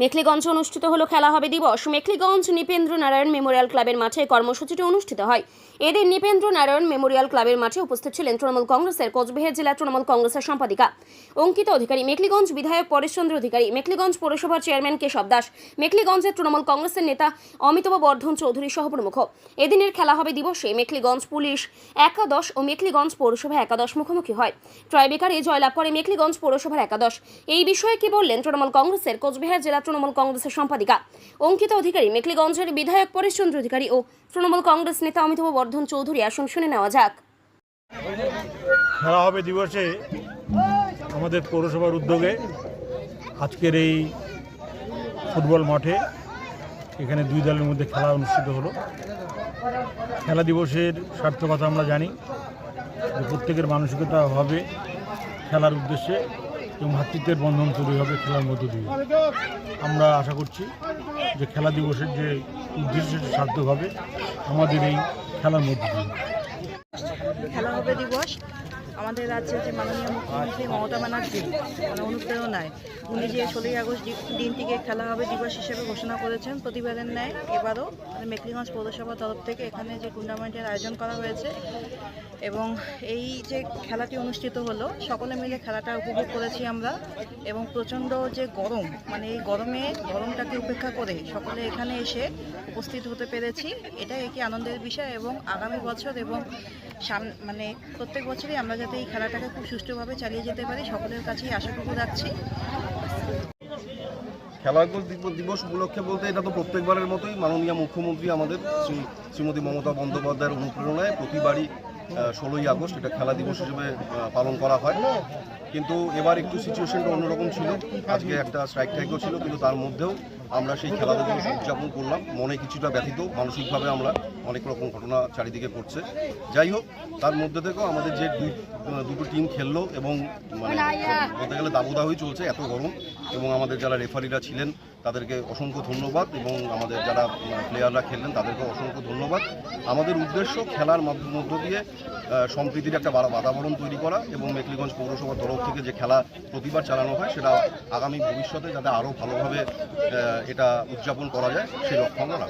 মেখলিগঞ্জে অনুষ্ঠিত হলো খেলা হবে দিবস। মেখলিগঞ্জ নিপেন্দ্র নারায়ণ মেমোরিয়াল ক্লাবের মাঠে কর্মসূচিটি অনুষ্ঠিত হয়। এদিন নিপেন্দ্র নারায়ণ মেমোরিয়াল ক্লাবের মাঠে উপস্থিত ছিলেন তৃণমূল কংগ্রেসের কোচবিহার জেলা তৃণমূল কংগ্রেসের সম্পাদিকা। অঙ্কিত অধিকারী, মেখলিগঞ্জ বিধায়ক পরেশচন্দ্র অধিকারী, মেখলিগঞ্জ পৌরসভার চেয়ারম্যান কেশব দাস, মেখলিগঞ্জের তৃণমূল কংগ্রেসের নেতা অমিতাভ বর্ধন চৌধুরী সহ প্রমুখ। এদিনের খেলা হবে দিবসে মেখলিগঞ্জ পুলিশ একাদশ ও মেখলিগঞ্জ পৌরসভা একাদশ মুখোমুখি হয়। ট্রাইবেকারে জয়লাভ করে মেখলিগঞ্জ পৌরসভার একাদশ। এই বিষয়ে কি বললেন তৃণমূল কংগ্রেসের কোচবিহার জেলা তৃণমূল কংগ্রেসের সম্পাদিকা। অঙ্কিতা অধিকারী, মেখলিগঞ্জের বিধায়ক পরেশচন্দ্র অধিকারী ও তৃণমূল কংগ্রেস নেতা অমিতাভ বর্ধন চৌধুরী আসন শুনে নেওয়া যাক। খেলা হবে দিবসে আমাদের পৌরসভার উদ্যোগে। আজকের এই ফুটবল মাঠে এখানে দুই দলের মধ্যে খেলা অনুষ্ঠিত হলো। খেলা দিবসের সার্থকতা আমরা জানি প্রত্যেকের মানসিকতা হবে খেলার উদ্দেশ্যে। এবং ভাতৃত্বের বন্ধন তৈরি হবে খেলার মধ্য দিয়ে। আমরা আশা করছি যে খেলা দিবসের যে উদ্দেশ্য সার্থক হবে আমাদের এই খেলার মধ্য দিয়ে। খেলা হবে দিবস। আমাদের রাজ্যের যে মাননীয় মুখ্যমন্ত্রী মমতা ব্যানার্জি মানে অনুপ্রেরণায়, উনি যে ষোলোই আগস্ট দিনটিকে খেলা হবে দিবস হিসেবে ঘোষণা করেছেন, প্রতিবাদের ন্যায় এবারও মানে মেকলিগঞ্জ পৌরসভার তরফ থেকে এখানে যে টুর্নামেন্টের আয়োজন করা হয়েছে এবং এই যে খেলাটি অনুষ্ঠিত হলো, সকলে মিলে খেলাটা উপভোগ করেছি আমরা এবং প্রচণ্ড যে গরম মানে এই গরমে গরমটাকে উপেক্ষা করে সকলে এখানে এসে উপস্থিত হতে পেরেছি। এটাই একটি আনন্দের বিষয় এবং আগামী বছর এবং সাম মানে প্রত্যেক বছরই আমরা যাতে এই খেলাটাকে খুব সুষ্ঠুভাবে চালিয়ে যেতে পারে, সকলের কাছেই আশাটুকু রাখছি। খেলাগুলো দিব- দিবস উপলক্ষে বলতে এটা তো প্রত্যেকবারের মতোই মাননীয় মুখ্যমন্ত্রী আমাদের, শ্রী শ্রীমতী মমতা বন্দ্যোপাধ্যায়ের অনুপ্রেরণায় প্রতিবারই ষোলোই আগস্ট এটা খেলা দিবস হিসেবে পালন করা হয়। কিন্তু এবার একটু সিচুয়েশনটা অন্যরকম ছিল। আজকে একটা স্ট্রাইক ট্রাইকও ছিল, কিন্তু তার মধ্যেও আমরা সেই খেলা দিবস উদযাপন করলাম। মনে কিছুটা ব্যথিত, মানসিকভাবে আমরা অনেক রকম ঘটনা চারিদিকে ঘটছে। যাই হোক, তার মধ্যে থেকেও আমাদের যে দুই দুটো টিম খেললো এবং মানে বলতে গেলে দাবুদাহই চলছে, এত গরম এবং আমাদের যারা রেফারিরা ছিলেন, তাদেরকে অসংখ্য ধন্যবাদ এবং আমাদের যারা প্লেয়াররা খেললেন তাদেরকে অসংখ্য ধন্যবাদ। আমাদের উদ্দেশ্য খেলার মাধ্য- দিয়ে সম্প্রীতির একটা বাতাবরণ তৈরি করা এবং মেকলিগঞ্জ পৌরসভার তরফ থেকে যে খেলা প্রতিবার চালানো হয়, সেটা আগামী ভবিষ্যতে যাতে আরও ভালোভাবে এটা উদযাপন করা যায়, সেই লক্ষ্য আমরা